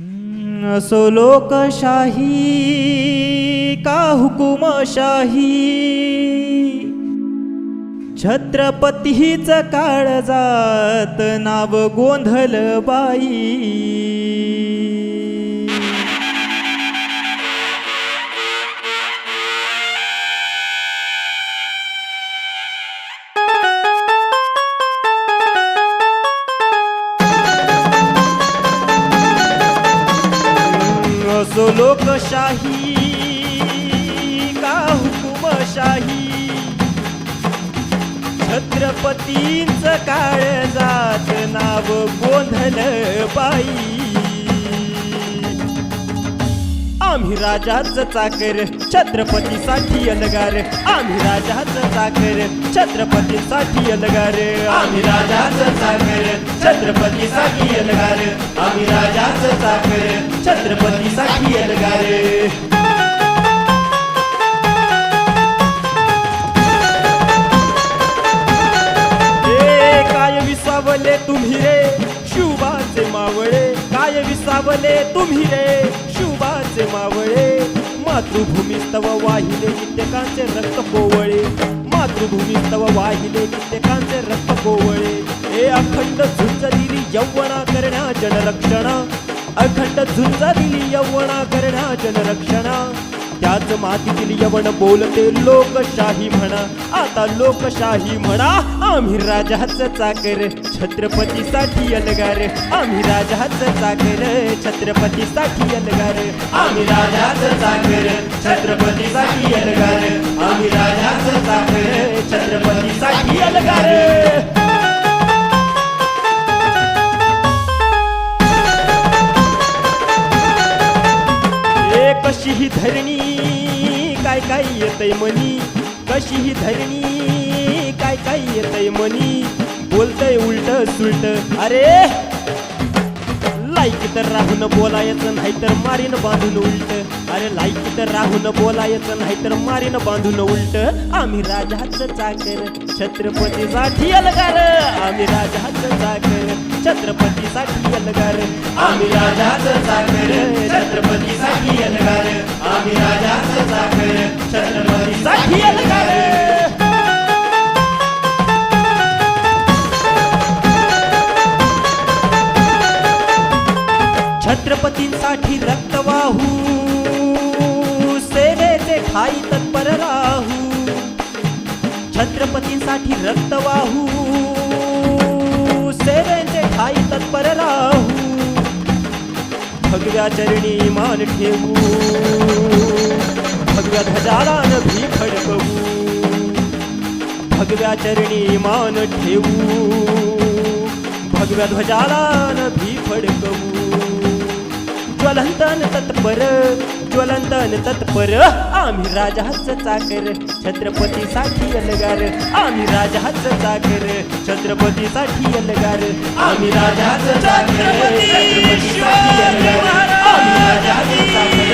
असो लोकशाही का हुकुमशाही? छत्रपतीच काळ जात नाव गोंधल बाई लोकशाही का हुकुमशाही? छत्रपतींच काळ जात नाव गोंधल बाई आम्ही राजाच चाकर छत्रपतीसाठी अलगार. आम्ही राजाच चाकर छत्रपतीसाठी अलगार. आम्ही राजाच चाकर छत्रपतीसाठी अलगार. आम्ही राजाच चाकर छत्रपती विसावले तुम्ही रे शुभाचे मावळे. काय विसावले तुम्ही रे शुभाचे मावळे. मातृभूमी स्तव वाहिले कित्येकांचे रक्त पोवळे मातृभूमी स्तव वाहिले कित्येकांचे रक्त पोवळे हे अखंड झुंज दिली यवना करण्या जनरक्षणा. अखंड झुंज दिली यवना करण्या जनरक्षणा. त्याच मातीतील यवन बोलते लोकशाही म्हणा. आता लोकशाही म्हणा आम्ही राजाच चाकर छत्रपतीसाठी अलगार. आम्ही राजाच चाकर छत्रपतीसाठी अलगार. आम्ही राजाच चाकर छत्रपती ही धरणी? काय काय येतय मनी कशी ही धरणी? काय काय येतय मनी बोलतय उलट सुलट. अरे! लायकी तर राहून बोलायचं नाही तर मारीन बांधून उलट. अरे लायकी तर राहून बोलायचं नाही तर मारीन बांधून उलट. आम्ही राजाच चाकर छत्रपतीसाठी अलगार. आम्ही राजाच चाकर छत्रपतीसाठी अलगार. आम्ही राजाच चाकर छत्रपती छत्रपतींसाठी रक्त वाहू सेवेचे ठाई तत्पर राहू छत्रपतींसाठी रक्त वाहू सेवेचे ठाई तत्पर राहू भगव्या चरणी मान ठेवू भगव्या ध्वजाला नभी फडकवू भगव्या चरणी मान ठेवू भगव्या ध्वजाला नभी फडकवू ज्वलंतन तत्पर ज्वलंतन तत्पर. आम्ही राजाच चाकर छत्रपतीसाठी अलगार. आम्ही राजाच चाकर छत्रपतीसाठी अलगार. आम्ही राजाच चाकर छत्रपतीसाठी अलगार. आम्ही राजाच चाकर.